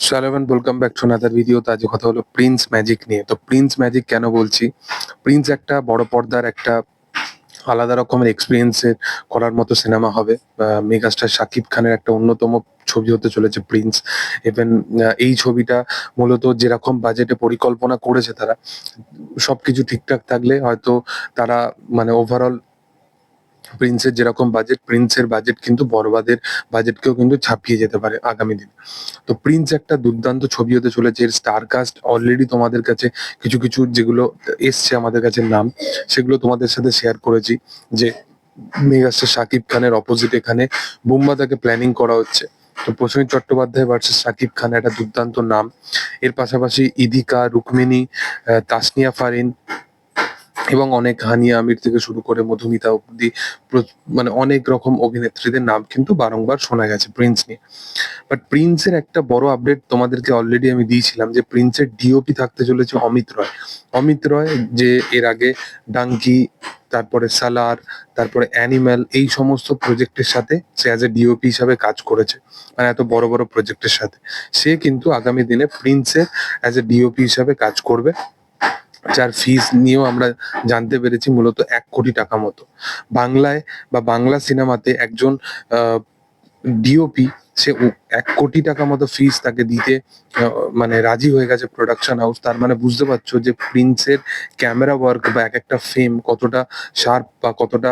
সালামান welcome back to another video তো আজ কথা হলো প্রিন্স ম্যাজিক নিয়ে। তো প্রিন্স ম্যাজিক কেন বলছি? প্রিন্স একটা বড় পর্দার একটা আলাদা রকমের এক্সপিরিয়েন্সের করার মতো সিনেমা হবে। মেগাস্টার শাকিব খানের একটা অন্যতম ছবি হতে চলেছে প্রিন্স ইভেন এই ছবিটা মূলত যেরকম বাজেটে পরিকল্পনা করেছে তারা, সবকিছু ঠিকঠাক থাকলে হয়তো তারা মানে ওভারঅল প্রিন্সের যেরকম বাজেট প্রিন্সের বাজেট কিন্তু বরবাদের বাজেটকেও কিন্তু ছাপিয়ে যেতে পারে আগামী দিনে। তো প্রিন্স একটা দুর্দান্ত ছবি হতে চলেছে, এর স্টার কাস্ট অলরেডি তোমাদের কাছে কিছু কিছু যেগুলো এসছে আমাদের কাছে নাম, সেগুলো তোমাদের সাথে শেয়ার করেছি যে মেগাস্টার শাকিব খানের অপোজিট এখানে বুম্বা তাকে প্ল্যানিং করা হচ্ছে। তো প্রসেন চট্টোপাধ্যায় ভার্সেস শাকিব খান একটা দুর্দান্ত নাম। এর পাশাপাশি ইদিকা রুকমিনী তাসনিয়া ফারিন এবং অনেক হানিয়া আমির থেকে শুরু করে মধুমিতা অব্দি মানে অনেক রকম অভিনেত্রীদের নাম কিন্তু বারংবার শোনা গেছে প্রিন্স নিয়ে। বাট প্রিন্সের একটা বড় আপডেট তোমাদেরকে অলরেডি আমি দিয়েছিলাম যে প্রিন্সের ডিওপি থাকতে চলেছে অমিত রয়। অমিত রয় যে এর আগে ডাঙ্কি তারপরে সালার তারপরে অ্যানিম্যাল এই সমস্ত প্রজেক্টের সাথে সে অ্যাজ এ ডিওপি হিসাবে কাজ করেছে। মানে এত বড় বড় প্রজেক্টের সাথে। সে কিন্তু আগামী দিনে প্রিন্সের অ্যাজ এ ডিওপি হিসাবে কাজ করবে। যার ফিস নিয়েও আমরা জানতে পেরেছি মূলত এক কোটি টাকা মতো। বাংলায় বা বাংলা সিনেমাতে একজন ডিওপি সে এক কোটি টাকা মতো ফিস তাকে দিতে মানে রাজি হয়ে গেছে প্রোডাকশন হাউস তার মানে বুঝতে পারছ যে প্রিন্সের ক্যামেরা ওয়ার্ক বা এক একটা ফ্রেম কতটা শার্প বা কতটা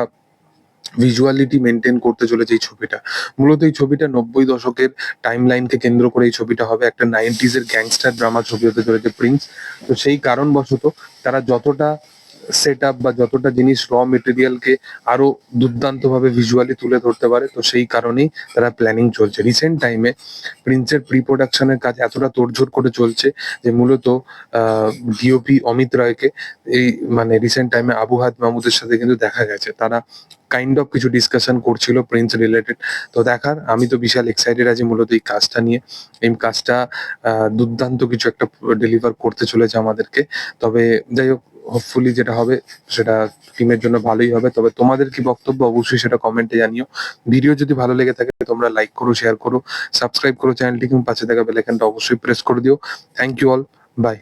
ভিজুয়ালিটি মেনটেন করতে চলেছে এই ছবিটা। মূলত এই ছবিটা নব্বই দশকের টাইম লাইনকে কেন্দ্র করে এই ছবিটা হবে। একটা নাইনটিজ এর গ্যাংস্টার ড্রামা ছবি হতে চলেছে প্রিন্স তো সেই কারণবশত তারা যতটা সেট আপ বা যতটা জিনিস র মেটেরিয়ালকে আরও দুর্দান্ত ভাবে ভিজুয়ালি তুলে ধরতে পারে, তো সেই কারণেই তারা প্ল্যানিং চলছে। রিসেন্ট টাইমে প্রিন্সের প্রি প্রোডাকশনের কাজ এতটা তোড়জোড় করে চলছে যে মূলত ডিওপি অমিত রায়কে এই মানে রিসেন্ট টাইমে আবু হাত মাহমুদের সাথে কিন্তু দেখা গেছে। তারা কাইন্ড অফ কিছু ডিসকাশন করছিল প্রিন্স রিলেটেড তো দেখার, আমি তো বিশাল এক্সাইটেড আছি মূলত এই কাজটা নিয়ে। এই কাজটা দুর্দান্ত কিছু একটা ডেলিভার করতে চলেছে আমাদেরকে। তবে যাই হোক হোপফুলি যেটা হবে, সেটা টিমের জন্য ভালোই হবে। তবে তোমাদের কি বক্তব্য? অবশ্যই সেটা কমেন্টে জানিও। ভিডিও যদি ভালো লেগে থাকে, তোমরা লাইক করো শেয়ার করো সাবস্ক্রাইব করো চ্যানেলটি কিংবা পাশে থাকা বেলাইকানটা অবশ্যই প্রেস করে দিও। Thank you all by